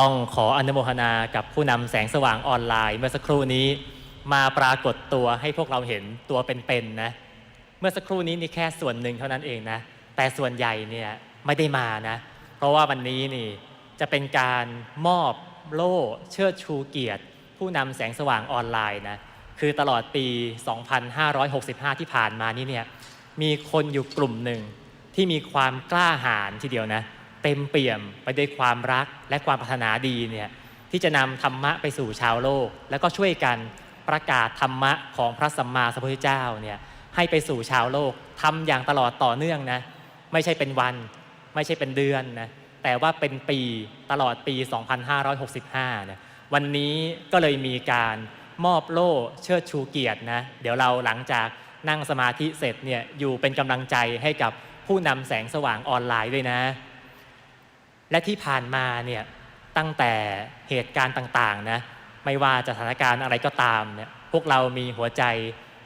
ต้องขออนุโมทนากับผู้นำแสงสว่างออนไลน์ เมื่อสักครู่นี้มาปรากฏตัวให้พวกเราเห็นตัวเป็นๆนะ เมื่อสักครู่นี้นี่แค่ส่วนหนึ่งเท่านั้นเองนะ แต่ส่วนใหญ่เนี่ยไม่ได้มานะ เพราะว่าวันนี้นี่จะเป็นการมอบโล่เชิดชูเกียรติ ผู้นำแสงสว่างออนไลน์นะ คือตลอดปี 2565 ที่ผ่านมานี่เนี่ยมีคนอยู่กลุ่มหนึ่งที่มีความกล้าหาญทีเดียวนะเเต็มเปี่ยมไปด้วยความรักและความปรารถนาดีเนี่ยที่จะนำธรรมะไปสู่ชาวโลก แล้วก็ช่วยกันประกาศธรรมะของพระสัมมาสัมพุทธเจ้าเนี่ยให้ไปสู่ชาวโลกทำอย่างตลอดต่อเนื่องนะไม่ใช่เป็นวัน ไม่ใช่เป็นเดือนนะแต่ว่าเป็นปีตลอดปี 2565นะวันนี้ก็เลยมีการมอบโล่เชิดชูเกียรตินะเดี๋ยวเราหลังจากนั่งสมาธิเสร็จเนี่ยอยู่เป็นกำลังใจให้กับผู้นำแสงสว่างออนไลน์ด้วยนะ และที่ผ่านมาเนี่ยตั้งแต่เหตุการณ์ต่างๆนะไม่ว่าจะสถานการณ์อะไรก็ตามเนี่ยพวกเรามีหัวใจ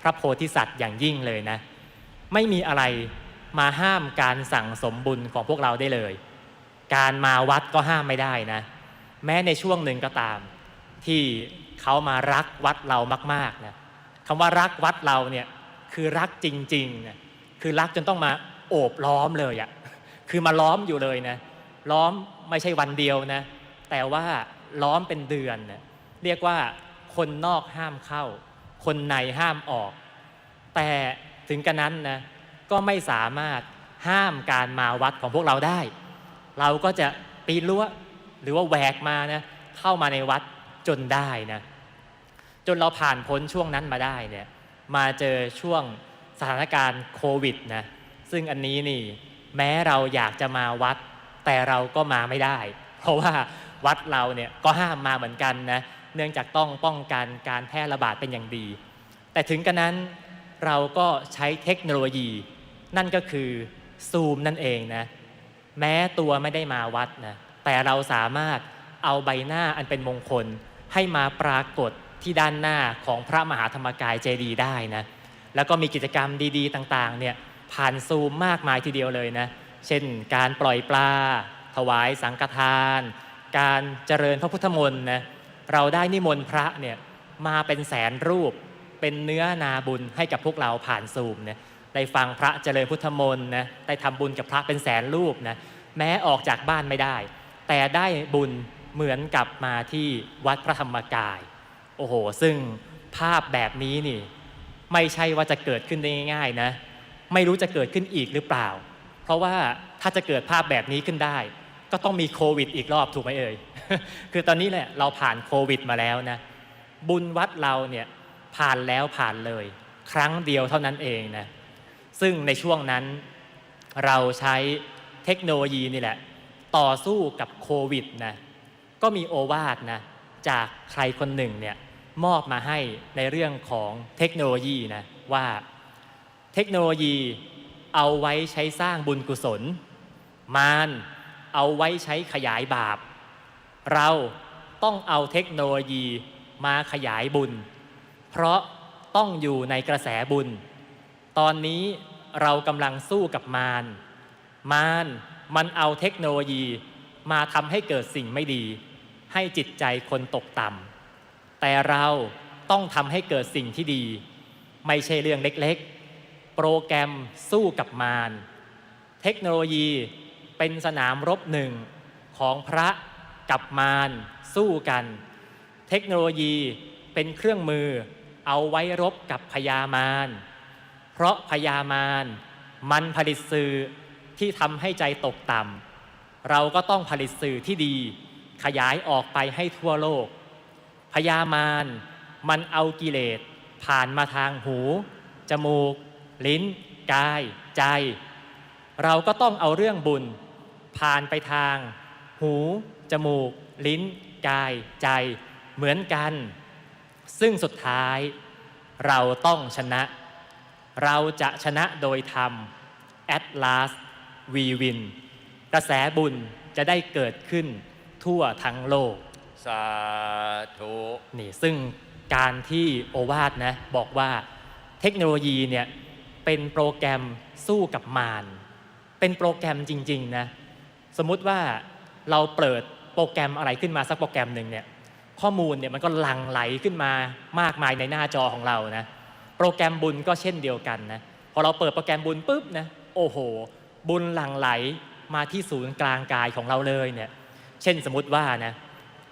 พระโพธิสัตว์อย่างยิ่งเลยนะไม่มีอะไรมาห้ามการสั่งสมบุญของพวกเราได้เลย การมาวัดก็ห้ามไม่ได้นะ แม้ในช่วงหนึ่งก็ตาม ที่เขามารักวัดเรามากๆนะคำว่ารักวัดเราเนี่ยคือรักจริงๆนะคือรักจนต้องมาโอบล้อมเลยอะ่ะคือมาล้อมอยู่เลยนะ ล้อมไม่ใช่วันเดียวนะ แต่ว่าล้อมเป็นเดือนนะเรียกว่าคนนอกห้ามเข้า คนในห้ามออก แต่ถึงกระนั้นนะก็ไม่สามารถห้ามการมาวัดของพวกเราได้ เราก็จะปีนรั้วหรือว่าแหวกมานะเข้ามาในวัดจนได้นะจนเราผ่านพ้นช่วงนั้นมาได้เนี่ยมาเจอช่วงสถานการณ์โควิดนะซึ่งอันนี้นี่แม้เราอยากจะมาวัด แต่เราก็มาไม่ได้ เพราะว่าวัดเราเนี่ยก็ห้ามมาเหมือนกันนะเนื่องจากต้องป้องกันการแพร่ระบาดเป็นอย่างดี แต่ถึงกระนั้นเราก็ใช้เทคโนโลยี นั่นก็คือซูมนั่นเองนะแม้ตัวไม่ได้มาวัดนะแต่เราสามารถเอาใบหน้าอันเป็นมงคล ให้มาปรากฏที่ด้านหน้าของพระมหาธรรมกายเจดีย์ได้นะแล้วก็มีกิจกรรมดี ๆ ต่างๆเนี่ยผ่านซูมมากมายทีเดียวเลยนะ เช่น การปล่อยปลา ถวายสังฆทาน การเจริญพระพุทธมนต์นะเราได้นิมนต์พระเนี่ยมาเป็นแสนรูปเป็นเนื้อนาบุญให้กับพวกเราผ่านซูมเนี่ยได้ฟังพระเจริญพุทธมนต์นะได้ทำบุญกับพระเป็นแสนรูปนะแม้ออกจากบ้านไม่ได้ แต่ได้บุญเหมือนกับมาที่วัดพระธรรมกาย โอ้โห ซึ่งภาพแบบนี้นี่ ไม่ใช่ว่าจะเกิดขึ้นได้ง่ายๆนะ ไม่รู้จะเกิดขึ้นอีกหรือเปล่า เพราะว่าถ้าจะเกิดภาพแบบนี้ขึ้นได้ ก็ต้องมีโควิดอีกรอบถูกไหมเอ่ย คือตอนนี้แหละเราผ่านโควิดมาแล้วนะ บุญวัดเราเนี่ยผ่านแล้วผ่านเลย ครั้งเดียวเท่านั้นเองนะ ซึ่งในช่วงนั้นเราใช้เทคโนโลยีนี่แหละ ต่อสู้กับโควิดนะ ก็มีโอวาทนะ จากใครคนหนึ่งเนี่ยมอบมาให้ในเรื่องของเทคโนโลยีนะว่าเทคโนโลยี เอาไว้ใช้สร้างบุญกุศล มารเอาไว้ใช้ขยายบาป เราต้องเอาเทคโนโลยีมาขยายบุญ เพราะต้องอยู่ในกระแสบุญ ตอนนี้เรากำลังสู้กับมาร มารมันเอาเทคโนโลยีมาทำให้เกิดสิ่งไม่ดี ให้จิตใจคนตกต่ำแต่เราต้องทำให้เกิดสิ่งที่ดี ไม่ใช่เรื่องเล็กๆ โปรแกรมสู้กับมาร เทคโนโลยีเป็นสนามรบหนึ่งของพระกับมารสู้กัน เทคโนโลยีเป็นเครื่องมือเอาไว้รบกับพญามาร เพราะพญามารมันผลิตสื่อที่ทำให้ใจตกต่ำเราก็ต้องผลิตสื่อที่ดี ขยายออกไปให้ทั่วโลกพญามารมันเอากิเลสผ่านมาทางหู จมูก ลิ้น กาย ใจ เราก็ต้องเอาเรื่องบุญ ผ่านไปทาง หู จมูก ลิ้น กาย ใจ เหมือนกัน ซึ่งสุดท้าย เราต้องชนะ เราจะชนะโดยธรรม at last we win กระแสบุญจะได้เกิดขึ้นทั่วทั้งโลก สาธุนี่ซึ่งการที่โอวาทนะบอกว่าเทคโนโลยีเนี่ย เป็นโปรแกรมสู้กับมารเป็นโปรแกรมจริงๆนะสมมุติว่าเราเปิดโปรแกรมอะไรขึ้นมาสักโปรแกรมหนึ่งเนี่ยข้อมูลเนี่ยมันก็หลั่งไหลขึ้นมามากมายในหน้าจอของเรานะโปรแกรมบุญก็เช่นเดียวกันนะพอเราเปิดโปรแกรมบุญปุ๊บนะโอ้โห บุญหลั่งไหลมาที่ศูนย์กลางกายของเราเลยเนี่ยเช่นสมมติว่านะ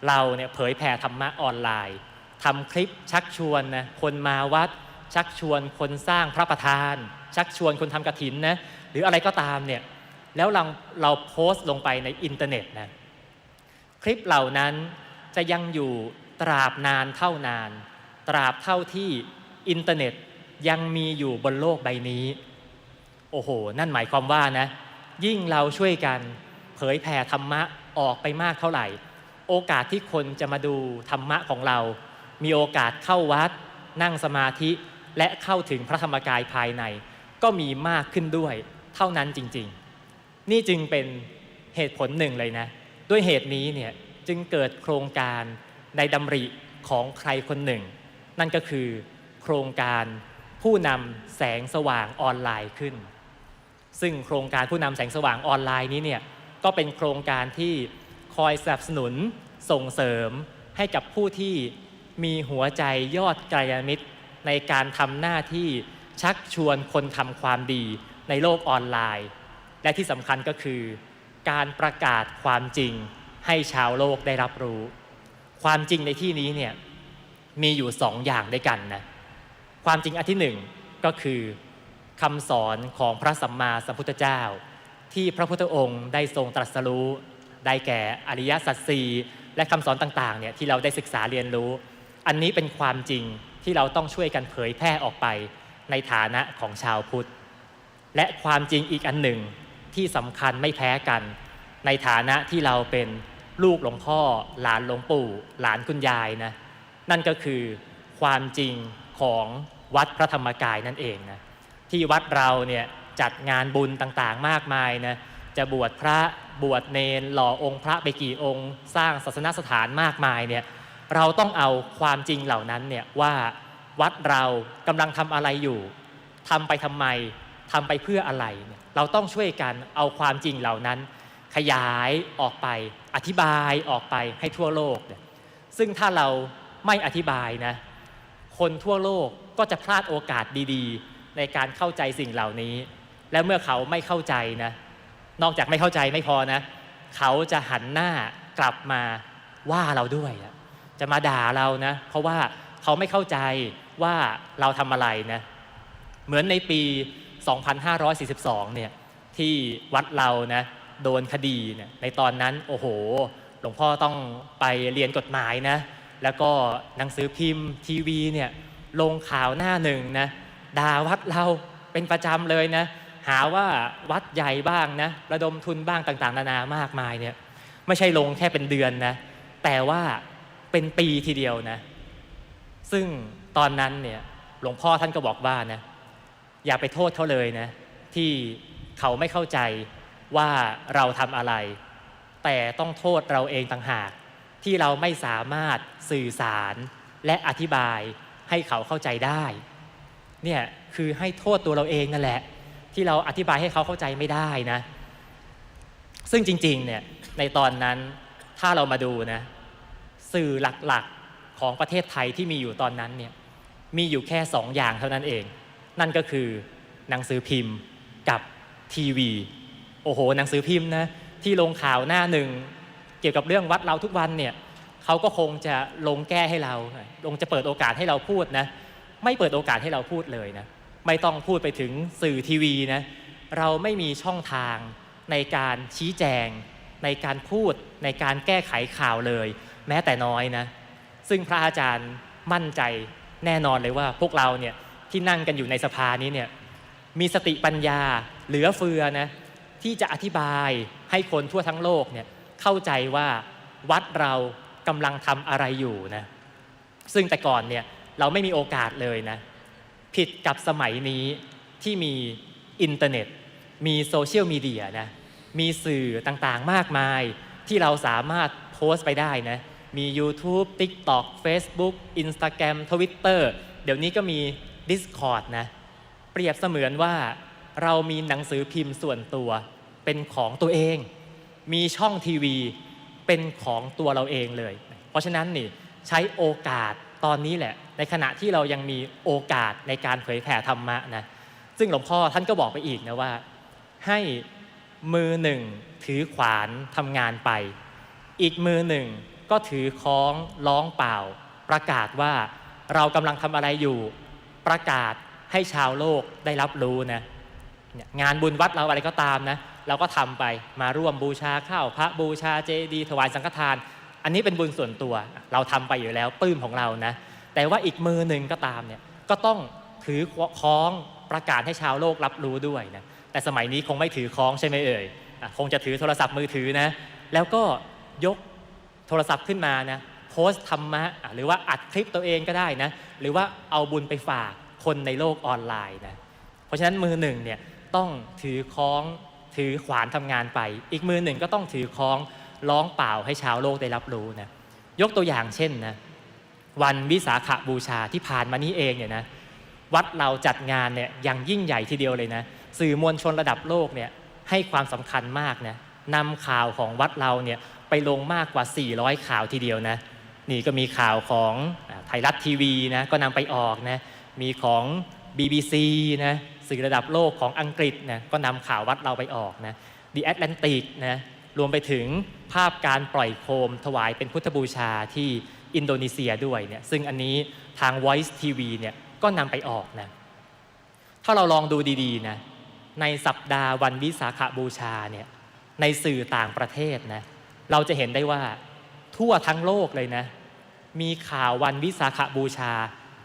เราเนี่ยเผยแผ่ธรรมะออนไลน์ทำคลิปชักชวนนะคนมาวัด ชักชวนคนสร้างพระประธาน ชักชวนคนทำกระถินนะหรืออะไรก็ตามเนี่ยแล้วเราเราโพสต์ลงไปในอินเทอร์เน็ตนะคลิปเหล่านั้นจะยังอยู่ตราบนานเท่านาน ตราบเท่าที่อินเทอร์เน็ตยังมีอยู่บนโลกใบนี้ โอ้โห นั่นหมายความว่านะ ยิ่งเราช่วยกันเผยแผ่ธรรมะออกไปมากเท่าไหร่ โอกาสที่คนจะมาดูธรรมะของเรา มีโอกาสเข้าวัด นั่งสมาธิ และเข้าถึงพระธรรมกายภายในก็มีมากขึ้นด้วยเท่านั้นจริงๆ นี่จึงเป็นเหตุผลหนึ่งเลยนะ ด้วยเหตุนี้เนี่ยจึงเกิดโครงการในดำริของใครคนหนึ่ง นั่นก็คือโครงการผู้นำแสงสว่างออนไลน์ขึ้น ซึ่งโครงการผู้นำแสงสว่างออนไลน์นี้เนี่ยก็เป็นโครงการที่คอยสนับสนุนส่งเสริมให้กับผู้ที่มีหัวใจยอดไกลมิตร ในการทำหน้าที่ชักชวนคนทำความดีในโลกออนไลน์ และที่สำคัญก็คือ การประกาศความจริงให้ชาวโลกได้รับรู้ ความจริงในที่นี้เนี่ยมีอยู่สองอย่างด้วยกันนะความจริงอันที่หนึ่งก็คือคำสอนของพระสัมมาสัมพุทธเจ้า ที่พระพุทธองค์ได้ทรงตรัสรู้ ได้แก่อริยสัจสี่และคำสอนต่างๆเนี่ยที่เราได้ศึกษาเรียนรู้ อันนี้เป็นความจริง ที่เราต้องช่วยกันเผยแพร่ออกไปในฐานะของชาวพุทธ และความจริงอีกอันหนึ่งที่สำคัญไม่แพ้กัน ในฐานะที่เราเป็นลูกหลวงพ่อ หลานหลวงปู่ หลานคุณยายนะนั่นก็คือความจริงของวัดพระธรรมกายนั่นเองนะที่วัดเราเนี่ยจัดงานบุญต่างๆมากมายนะจะบวชพระบวชเนน หล่อองค์พระไปกี่องค์ สร้างศาสนสถานมากมายเนี่ย เราต้องเอาความจริงเหล่านั้นเนี่ยว่าวัดเรากำลังทำอะไรอยู่ทำไปทำไมทำไปเพื่ออะไรเนี่ยเราต้องช่วยกันเอาความจริงเหล่านั้น ขยายออกไป อธิบายออกไปให้ทั่วโลกเนี่ยซึ่งถ้าเราไม่อธิบายนะ คนทั่วโลกก็จะพลาดโอกาสดีๆ ในการเข้าใจสิ่งเหล่านี้ และเมื่อเขาไม่เข้าใจนะ นอกจากไม่เข้าใจไม่พอนะ เขาจะหันหน้ากลับมาว่าเราด้วยนะ จะมาด่าเรานะ เพราะว่าเขาไม่เข้าใจว่าเราทำอะไรนะ เหมือนในปี 2542 เนี่ยที่วัดเรานะโดนคดีเนี่ยในตอนนั้นโอ้โห หลวงพ่อต้องไปเรียนกฎหมายนะ แล้วก็หนังสือพิมพ์ทีวีเนี่ยลงข่าวหน้าหนึ่งนะด่าวัดเราเป็นประจำเลยนะ หาว่าวัดใหญ่บ้างนะ ระดมทุนบ้างต่างๆ นานามากมายเนี่ยไม่ใช่ลงแค่เป็นเดือนนะ แต่ว่า เป็นปีทีเดียวนะ ซึ่งตอนนั้นเนี่ยหลวงพ่อท่านก็บอกว่านะอย่าไปโทษเขาเลยนะ ที่เขาไม่เข้าใจว่าเราทำอะไร แต่ต้องโทษเราเองต่างหาก ที่เราไม่สามารถสื่อสารและอธิบายให้เขาเข้าใจได้เนี่ยคือให้โทษตัวเราเองนั่นแหละ ที่เราอธิบายให้เขาเข้าใจไม่ได้นะ ซึ่งจริงๆเนี่ยในตอนนั้นถ้าเรามาดูนะ สื่อหลักๆของประเทศไทยที่มีอยู่ตอนนั้นเนี่ยมีอยู่แค่สองอย่างเท่านั้นเอง นั่นก็คือหนังสือพิมพ์กับทีวี โอ้โห หนังสือพิมพ์นะที่ลงข่าวหน้าหนึ่งเกี่ยวกับเรื่องวัดเราทุกวันเนี่ยเขาก็คงจะลงแก้ให้เราลงจะเปิดโอกาสให้เราพูดนะไม่เปิดโอกาสให้เราพูดเลยนะไม่ต้องพูดไปถึงสื่อทีวีนะเราไม่มีช่องทางในการชี้แจง ในการพูดในการแก้ไขข่าวเลย แม้แต่น้อยนะ ซึ่งพระอาจารย์มั่นใจแน่นอนเลยว่า พวกเราเนี่ยที่นั่งกันอยู่ในสภานี้เนี่ยมีสติปัญญาเหลือเฟือนะที่จะอธิบายให้คนทั่วทั้งโลกเนี่ยเข้าใจว่าวัดเรากำลังทำอะไรอยู่นะซึ่งแต่ก่อนเนี่ยเราไม่มีโอกาสเลยนะผิดกับสมัยนี้ที่มีอินเทอร์เน็ต มีโซเชียลมีเดียนะมีสื่อต่างๆมากมายที่เราสามารถโพสต์ไปได้นะ มี YouTube TikTok Facebook Instagram Twitter เดี๋ยวนี้ก็มี Discord นะ เปรียบเสมือนว่าเรามีหนังสือพิมพ์ส่วนตัว เป็นของตัวเอง มีช่องทีวี เป็นของตัวเราเองเลย เพราะฉะนั้นนี่ใช้โอกาสตอนนี้แหละ ในขณะที่เรายังมีโอกาสในการเผยแผ่ธรรมะนะซึ่งหลวงพ่อท่านก็บอกไปอีกนะว่า ให้มือหนึ่งถือขวานทำงานไป อีกมือหนึ่ง ก็ถือค้องร้องเปล่า ประกาศว่าเรากำลังทำอะไรอยู่ ประกาศให้ชาวโลกได้รับรู้นะงานบุญวัดเราอะไรก็ตามนะ เราก็ทำไปมาร่วมบูชาข้าวพระบูชาเจดีย์ถวายสังฆทาน อันนี้เป็นบุญส่วนตัว เราทำไปอยู่แล้วปื้มของเรานะ แต่ว่าอีกมือหนึ่งก็ตามเนี่ยก็ต้องถือค้องประกาศให้ชาวโลกรับรู้ด้วยนะแต่สมัยนี้คงไม่ถือค้องใช่ไหมเอ่ยคงจะถือโทรศัพท์มือถือนะ แล้วก็ยก ทรศัพท์ขึ้นมานะโพสต์ธรรมะหรือว่าอัดคลิปตัวเองก็ได้นะหรือว่าเอาบุญไปฝากคนในโลกออนไลน์นะเพราะฉะนั้นมือหนึ่งเนี่ยต้องถือค้องถือขวานทำงานไป อีกมือหนึ่งก็ต้องถือค้องร้องเปล่าให้ชาวโลกได้รับรู้นะยกตัวอย่างเช่นนะวันวิสาขบูชาที่ผ่านมานี้เองเนี่ยนะวัดเราจัดงานเนี่ยอย่างยิ่งใหญ่ทีเดียวเลยนะสื่อมวลชนระดับโลกเนี่ยให้ความสำคัญมากนะนำข่าวของวัดเราเนี่ย ไปลงมากกว่า 400 ข่าวทีเดียวนะนี่ก็มีข่าวของไทยรัฐทีวีนะก็นำไปออกนะมีของ BBC นะสื่อระดับโลกของอังกฤษนะก็นำข่าววัดเราไปออกนะ The Atlantic นะรวมไปถึงภาพการปล่อยโคมถวายเป็นพุทธบูชาที่อินโดนีเซียด้วยเนี่ยซึ่งอันนี้ทาง Voice TV เนี่ยก็นำไปออกนะถ้าเราลองดูดีๆนะในสัปดาห์วันวิสาขบูชาเนี่ยในสื่อต่างประเทศนะ เราจะเห็นได้ว่าทั่วทั้งโลกเลยนะ มีข่าววันวิสาขบูชา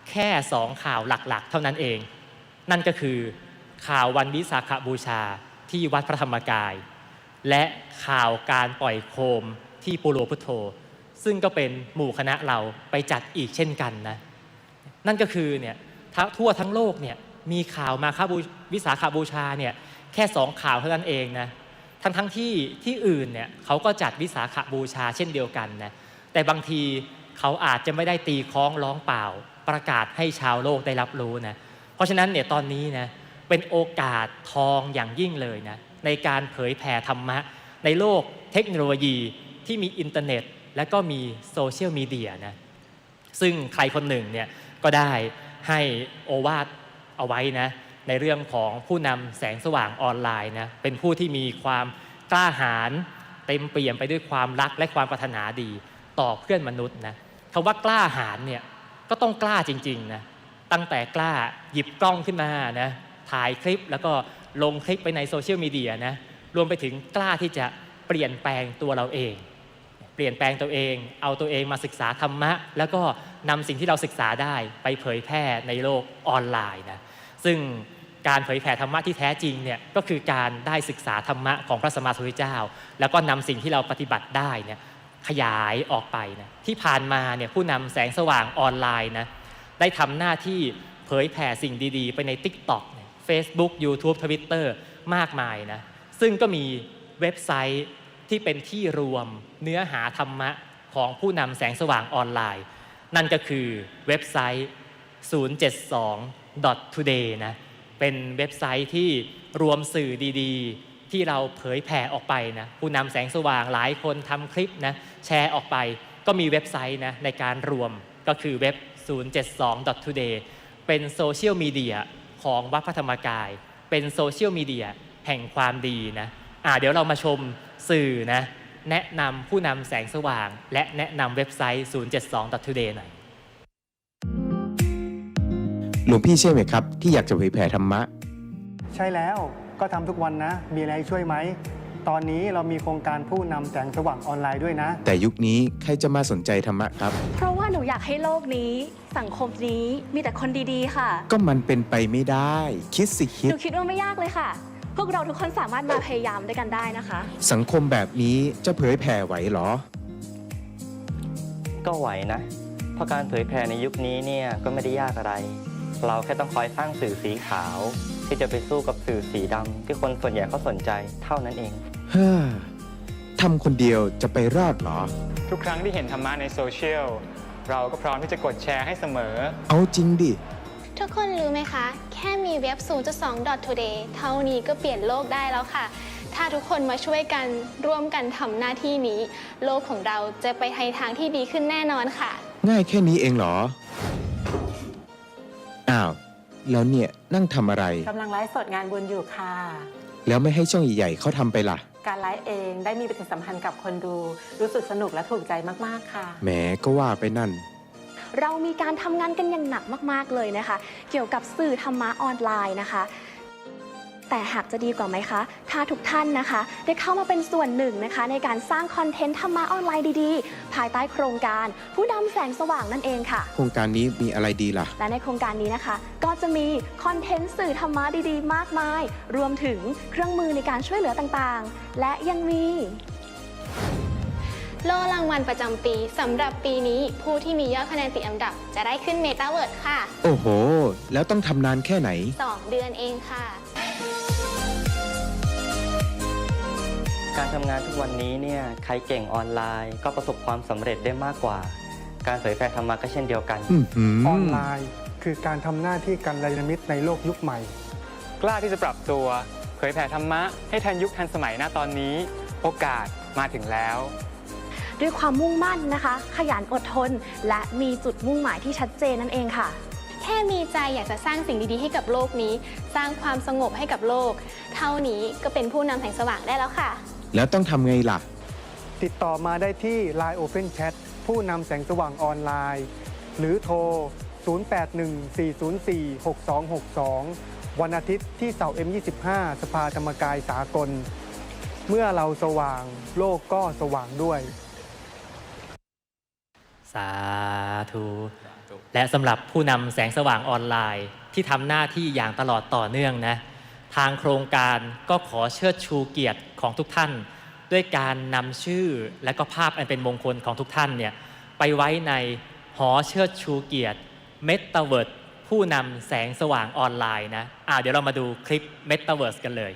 แค่สองข่าวหลักๆ เท่านั้นเอง นั่นก็คือข่าววันวิสาขบูชาที่วัดพระธรรมกาย และข่าวการปล่อยโคมที่ปุโรพุทโธซึ่งก็เป็นหมู่คณะเราไปจัดอีกเช่นกันนะ นั่นก็คือเนี่ยทั่วทั้งโลกเนี่ยมีข่าวมาคาบูวิสาขาบูชาเนี่ยแค่สองข่าวเท่านั้นเองนะ ทั้งทั้งที่ที่อื่นเนี่ยเขาก็จัดวิสาขาบูชาเช่นเดียวกันนะแต่บางทีเขาอาจจะไม่ได้ตีคล้องร้องเปล่า ประกาศให้ชาวโลกได้รับรู้นะเพราะฉะนั้นเนี่ยตอนนี้นะเป็นโอกาสทองอย่างยิ่งเลยนะในการเผยแผ่ธรรมะ ในโลกเทคโนโลยีที่มีอินเทอร์เน็ต และก็มีโซเชียลมีเดียนะซึ่งใครคนหนึ่งเนี่ยก็ได้ให้โอวาทเอาไว้นะ ในเรื่องของผู้นำแสงสว่างออนไลน์นะเป็นผู้ที่มีความกล้าหาญเต็มเปี่ยมไปด้วยความรักและความปรารถนาดีต่อเพื่อนมนุษย์นะคำว่ากล้าหาญเนี่ยก็ต้องกล้าจริงๆนะตั้งแต่กล้าหยิบกล้องขึ้นมานะถ่ายคลิปแล้วก็ลงคลิปไปในโซเชียลมีเดียนะรวมไปถึงกล้าที่จะเปลี่ยนแปลงตัวเราเอง เปลี่ยนแปลงตัวเอง เอาตัวเองมาศึกษาธรรมะ แล้วก็นำสิ่งที่เราศึกษาได้ไปเผยแพร่ในโลกออนไลน์นะซึ่ง การเผยแผ่ธรรมะที่แท้จริงเนี่ยก็คือการได้ศึกษาธรรมะของพระสมมาสัมพุทธเจ้า แล้วก็นำสิ่งที่เราปฏิบัติได้เนี่ยขยายออกไปนะที่ผ่านมาเนี่ยผู้นำแสงสว่างออนไลน์นะได้ทำหน้าที่เผยแผ่สิ่งดีๆ ไปใน TikTok เนี่ย Facebook YouTube Twitter มากมายนะซึ่งก็มีเว็บไซต์ที่เป็นที่รวมเนื้อหาธรรมะของผู้นำแสงสว่างออนไลน์ นั่นก็คือเว็บไซต์ 072.today นะ เป็นเว็บไซต์ที่รวมสื่อดีๆ ที่เราเผยแผ่ออกไปนะผู้นำแสงสว่างหลายคนทำคลิปนะแชร์ออกไป ก็มีเว็บไซต์นะในการรวมก็คือเว็บ 072.today เป็นโซเชียลมีเดียของวัดพระธรรมกาย เป็นโซเชียลมีเดียแห่งความดีนะอ่าเดี๋ยวเรามาชมสื่อนะแนะนำผู้นำแสงสว่าง และแนะนำเว็บไซต์ 072.today หน่อย หลวงพี่เชื่อไหมครับ ที่อยากจะเผยแผ่ธรรมะ ใช่แล้วก็ทำทุกวันนะ มีอะไรให้ช่วยไหม ตอนนี้เรามีโครงการผู้นำแสงสว่างออนไลน์ด้วยนะ แต่ยุคนี้ใครจะมาสนใจธรรมะครับ เพราะว่าหนูอยากให้โลกนี้ สังคมนี้มีแต่คนดีๆ ค่ะ ก็มันเป็นไปไม่ได้ คิดสิคิหด นูคิดว่าไม่ยากเลยค่ะ พวกเราทุกคนสามารถมาพยายามด้วยกันได้นะคะ สังคมแบบนี้จะเผยแผ่ไหวเหรอ ก็ไหวนะ เพราะการเผยแพร่ในยุคนี้เนี่ยก็ไม่ได้ยากอะไร เราแค่ต้องคอยสร้างสื่อสีขาว ที่จะไปสู้กับสื่อสีดำที่คนส่วนใหญ่เขาสนใจเท่านั้นเอง เฮ้อทำคนเดียวจะไปรอดเหรอ ทุกครั้งที่เห็นธรรมะในโซเชียล เราก็พร้อมที่จะกดแชร์ให้เสมอ เอาจริงดิ ทุกคนรู้ไหมคะ แค่มีเว็บ 0.2 today เท่านี้ก็เปลี่ยนโลกได้แล้วค่ะ ถ้าทุกคนมาช่วยกันร่วมกันทำหน้าที่นี้ โลกของเราจะไปในทางที่ดีขึ้นแน่นอนค่ะ ง่ายแค่นี้เองเหรอ อ้าว แล้วเนี่ยนั่งทำอะไร กำลังไลฟ์สดงานบุญอยู่ค่ะ แล้วไม่ให้ช่องใหญ่ๆเขาทำไปล่ะ การไลฟ์เองได้มีปฏิสัมพันธ์กับคนดู รู้สึกสนุกและถูกใจมากๆค่ะ แหมก็ว่าไปนั่น เรามีการทำงานกันอย่างหนักมาก ๆ เลยนะคะ เกี่ยวกับสื่อธรรมะออนไลน์นะคะ แต่หากจะดีกว่าไหมคะ ถ้าทุกท่านนะคะ ได้เข้ามาเป็นส่วนหนึ่งนะคะ ในการสร้างคอนเทนต์ธรรมะออนไลน์ดีๆ ภายใต้โครงการผู้นำแสงสว่างนั่นเองค่ะ โครงการนี้มีอะไรดีล่ะ และในโครงการนี้นะคะ ก็จะมีคอนเทนต์สื่อธรรมะดีๆ มากมาย รวมถึงเครื่องมือในการช่วยเหลือต่างๆ และยังมีโล่รางวัลประจำปีสำหรับปีนี้ผู้ที่มียอดคะแนนติดอันดับ จะได้ขึ้นเมตาเวิร์ดค่ะ โอ้โห แล้วต้องทำนานแค่ไหน 2 เดือนเองค่ะ การทำงานทุกวันนี้เนี่ยใครเก่งออนไลน์ ก็ประสบความสำเร็จได้มากกว่า การเผยแพร่ธรรมะก็เช่นเดียวกันอื้อหือออนไลน์ คือการทำหน้าที่การยานมิตรในโลกยุคใหม่ กล้าที่จะปรับตัว เผยแผ่ธรรมะให้ทันยุคทันสมัยณตอนนี้ โอกาสมาถึงแล้ว ด้วยความมุ่งมั่นนะคะ ขยันอดทน และมีจุดมุ่งหมายที่ชัดเจนนั่นเองค่ะ แค่มีใจอยากจะสร้างสิ่งดีๆให้กับโลกนี้ สร้างความสงบให้กับโลก เท่านี้ก็เป็นผู้นำแสงสว่างได้แล้วค่ะ แล้วต้องทำไงล่ะ ติดต่อมาได้ที่ Line Open Chat ผู้นำแสงสว่างออนไลน์ หรือโทร 0814046262 วันอาทิตย์ที่เสา M25 สภาธรรมกายสากล เมื่อเราสว่างโลกก็สว่างด้วย สาธุ และสำหรับผู้นำแสงสว่างออนไลน์ ที่ทำหน้าที่อย่างตลอดต่อเนื่องนะ ทางโครงการก็ขอเชิดชูเกียรติ ของทุกท่าน ด้วยการนำชื่อและก็ภาพอันเป็นมงคลของทุกท่านเนี่ยไปไว้ในหอเชิดชูเกียรติเมตาเวิร์ดผู้นำแสงสว่างออนไลน์นะอ่าเดี๋ยวเรามาดูคลิปเมตาเวิร์สกันเลย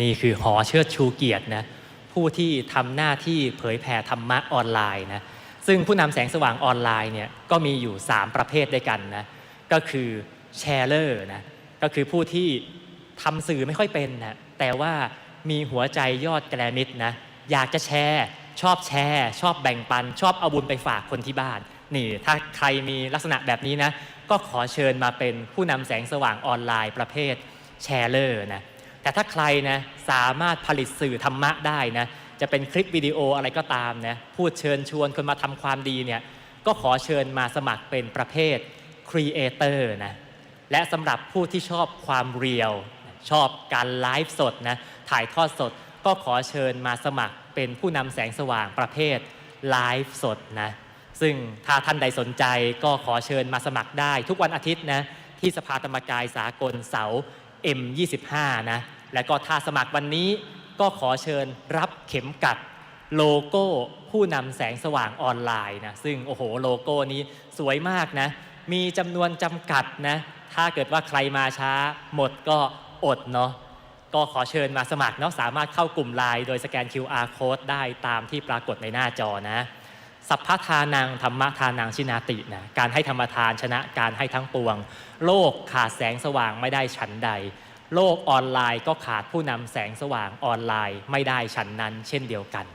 นี่คือหอเชิดชูเกียรตินะผู้ที่ทำหน้าที่เผยแผ่ธรรมะออนไลน์นะซึ่งผู้นำแสงสว่างออนไลน์เนี่ยก็มีอยู่ 3 ประเภทด้วยกันนะก็คือแชร์เลอร์นะก็คือผู้ที่ทำสื่อไม่ค่อยเป็นนะแต่ว่ามีหัวใจยอดแกรมิดนะอยากจะแชร์ชอบแชร์ ชอบแบ่งปัน ชอบเอาบุญไปฝากคนที่บ้าน นี่ถ้าใครมีลักษณะแบบนี้นะก็ขอเชิญมาเป็นผู้นำแสงสว่างออนไลน์ประเภทแชร์เลอร์นะ แต่ถ้าใครนะสามารถผลิตสื่อธรรมะได้นะจะเป็นคลิปวิดีโออะไรก็ตามนะพูดเชิญชวนคนมาทำความดีเนี่ยก็ขอเชิญมาสมัครเป็นประเภทครีเอเตอร์นะและสำหรับผู้ที่ชอบความเรียลชอบการไลฟ์สดนะถ่ายทอดสดก็ขอเชิญมาสมัครเป็นผู้นำแสงสว่างประเภทไลฟ์สดนะซึ่งถ้าท่านใดสนใจก็ขอเชิญมาสมัครได้ ทุกวันอาทิตย์นะที่สภาธรรมกายสากลเสา M25 นะ แล้วก็ถ้าสมัครวันนี้ก็ขอเชิญรับเข็มกัดโลโก้ผู้นำแสงสว่างออนไลน์นะซึ่งโอ้โหโลโก้นี้สวยมากนะมีจำนวนจำกัดนะถ้าเกิดว่าใครมาช้าหมดก็อดเนาะก็ขอเชิญมาสมัครเนาะสามารถเข้ากลุ่มไลน์โดยสแกน QR code ได้ตามที่ปรากฏในหน้าจอนะสัพพทานังธรรมทานังชินาตินะการให้ธรรมทานชนะการให้ทั้งปวง โลกขาดแสงสว่างไม่ได้ฉันใด โลกออนไลน์ก็ขาดผู้นำแสงสว่างออนไลน์ไม่ได้ฉันนั้น เช่นเดียวกัน